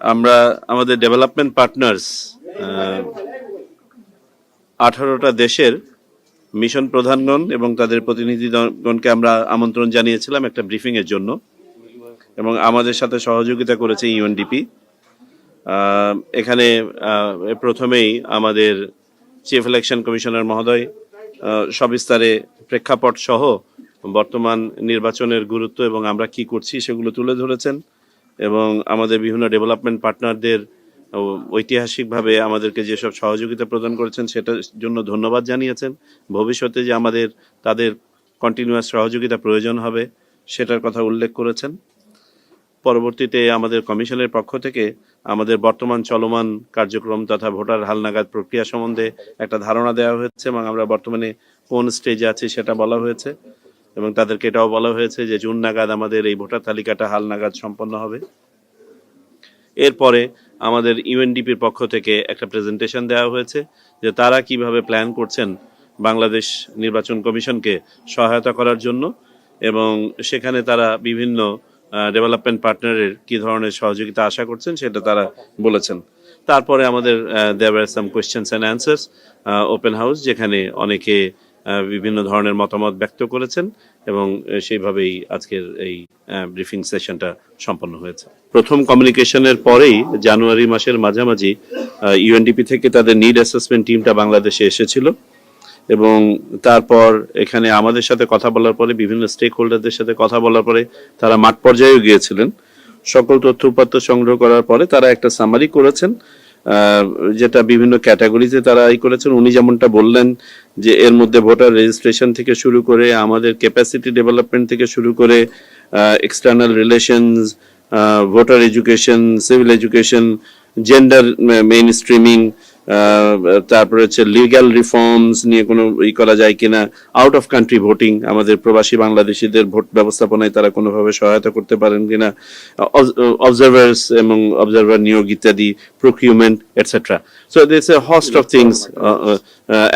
আমরা আমাদের development partners আঠারোটা দেশের মিশন প্রধানগণ এবং তাদের প্রতিনিধিগণকে আমরা আমন্ত্রণ জানিয়েছিলাম একটা ব্রিফিং এর জন্য এবং আমাদের সাথে সহযোগিতা করেছে ইউএনডিপি এখানে প্রথমেই আমাদের চিফ ইলেকশন কমিশনার মহোদয় সবিস্তারে প্রেক্ষাপট সহ বর্তমান নির্বাচনের গুরুত্ব এবং আমরা কি করছি সেগুলো তুলে ধরেছেন। এবং আমাদের বিভিন্ন ডেভেলপমেন্ট পার্টনারদের ঐতিহাসিকভাবে আমাদেরকে যেসব সহযোগিতা প্রদান করেছেন সেটার জন্য ধন্যবাদ জানিয়েছেন। ভবিষ্যতে যে আমাদের, তাদের কন্টিনিউয়াস সহযোগিতা প্রয়োজন হবে, সেটার কথা উল্লেখ করেছেন। পরবর্তীতে আমাদের কমিশনের পক্ষ থেকে আমাদের বর্তমান চলমান কার্যক্রম তথা ভোটার হালনাগাদ প্রক্রিয়া সম্বন্ধে একটা ধারণা দেওয়া হয়েছে এবং আমরা বর্তমানে কোন স্টেজে আছি সেটা বলা হয়েছে। এবং তাদেরকে এটাও বলা হয়েছে যে জুন নাগাদ আমাদের এই ভোটার তালিকাটা হালনাগাদ সম্পন্ন হবে। এরপরে আমাদের ইউএনডিপির পক্ষ থেকে একটা প্রেজেন্টেশন দেওয়া হয়েছে যে তারা কীভাবে প্ল্যান করছেন বাংলাদেশ নির্বাচন কমিশনকে সহায়তা করার জন্য এবং সেখানে তারা বিভিন্ন ডেভেলপমেন্ট পার্টনারের কি ধরনের সহযোগিতা আশা করছেন সেটা তারা বলেছেন। তারপরে আমাদের দেওয়ার some questions and answers open house যেখানে অনেকে বিভিন্ন ধরনের মতামত ব্যক্ত করেছেন এবং সেইভাবেই আজকের এই ব্রিফিং সেশনটা সম্পন্ন হয়েছে। প্রথম কমিউনিকেশনের পরেই জানুয়ারি মাসের মাঝামাঝি ইউএনডিপি থেকে তাদের নিড অ্যাসেসমেন্ট টিমটা বাংলাদেশে এসেছিল এবং তারপর এখানে আমাদের সাথে কথা বলার পরে, বিভিন্ন স্টেক হোল্ডারদের সাথে কথা বলার পরে তারা মাঠ পর্যায়েও গিয়েছিলেন। সকল তথ্য উপাত্ত সংগ্রহ করার পরে তারা একটা সামারি করেছেন যেটা বিভিন্ন ক্যাটাগরিতে তারা এই করেছেন। উনি যেমনটা বললেন যে এর মধ্যে ভোটার রেজিস্ট্রেশন থেকে শুরু করে, আমাদের ক্যাপাসিটি ডেভেলপমেন্ট থেকে শুরু করে external relations voter education civil education gender mainstreaming তারপরে হচ্ছে লিগ্যাল রিফর্মস নিয়ে কোনো ই করা যায় কিনা আউট অফ কান্ট্রি ভোটিং আমাদের প্রবাসী বাংলাদেশিদের ভোট ব্যবস্থাপনায় তারা কোনোভাবে সহায়তা করতে পারেন কিনা অবজারভার্স এবং অবজারভার নিয়োগ ইত্যাদি procurement etcetera so this a host of things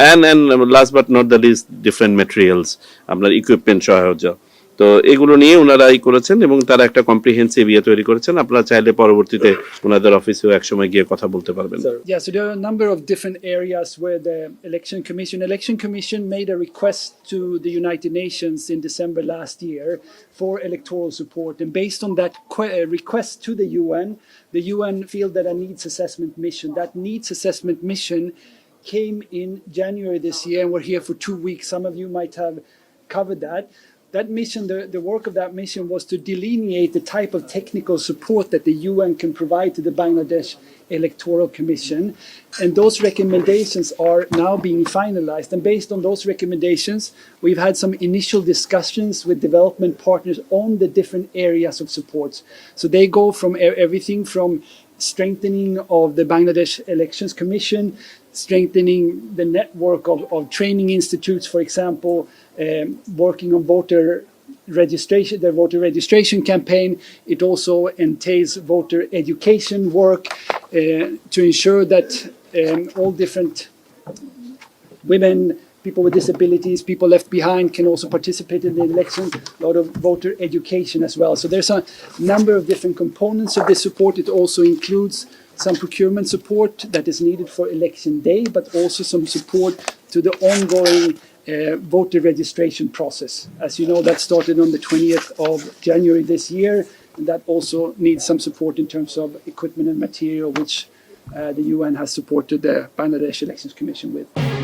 and and last but not the least different materials আপনার ইকুইপমেন্ট সহায়তা। তো এগুলো নিয়ে ওনারা ই করেছেন এবং তারা একটা কম্প্রিহেন্সিভ ইয়ে তৈরি করেছেন আপনারা চাইলে পরবর্তীতে ওনাদের অফিসেও একসময় গিয়ে কথা বলতে পারবেন Yeah, so there are a number of different areas where the election commission, election commission made a request to the United Nations in December last year for electoral support, and based on that que- uh, request to the UN, the UN feel that a needs assessment mission. That needs assessment mission came in January this year, and we're here for two weeks. Some of you might have covered that. That mission, the, the work of that mission was to delineate the type of technical support that the UN can provide to the Bangladesh Electoral Commission. And those recommendations are now being finalized. And based on those recommendations, we've had some initial discussions with development partners on the different areas of support. So they go from everything from strengthening of the Bangladesh Elections Commission, strengthening the network of, of training institutes, for example, um, working on voter registration, the voter registration campaign. It also entails voter education work uh, to ensure that um, all different women, people with disabilities, people left behind can also participate in the election. A lot of voter education as well. So there's a number of different components of this support. It also includes some procurement support that is needed for election day, but also some support to the ongoing uh, voter registration process. As you know, that started on the 20th of January this year, and that also needs some support in terms of equipment and material, which uh, the UN has supported the Bangladesh Elections Commission with.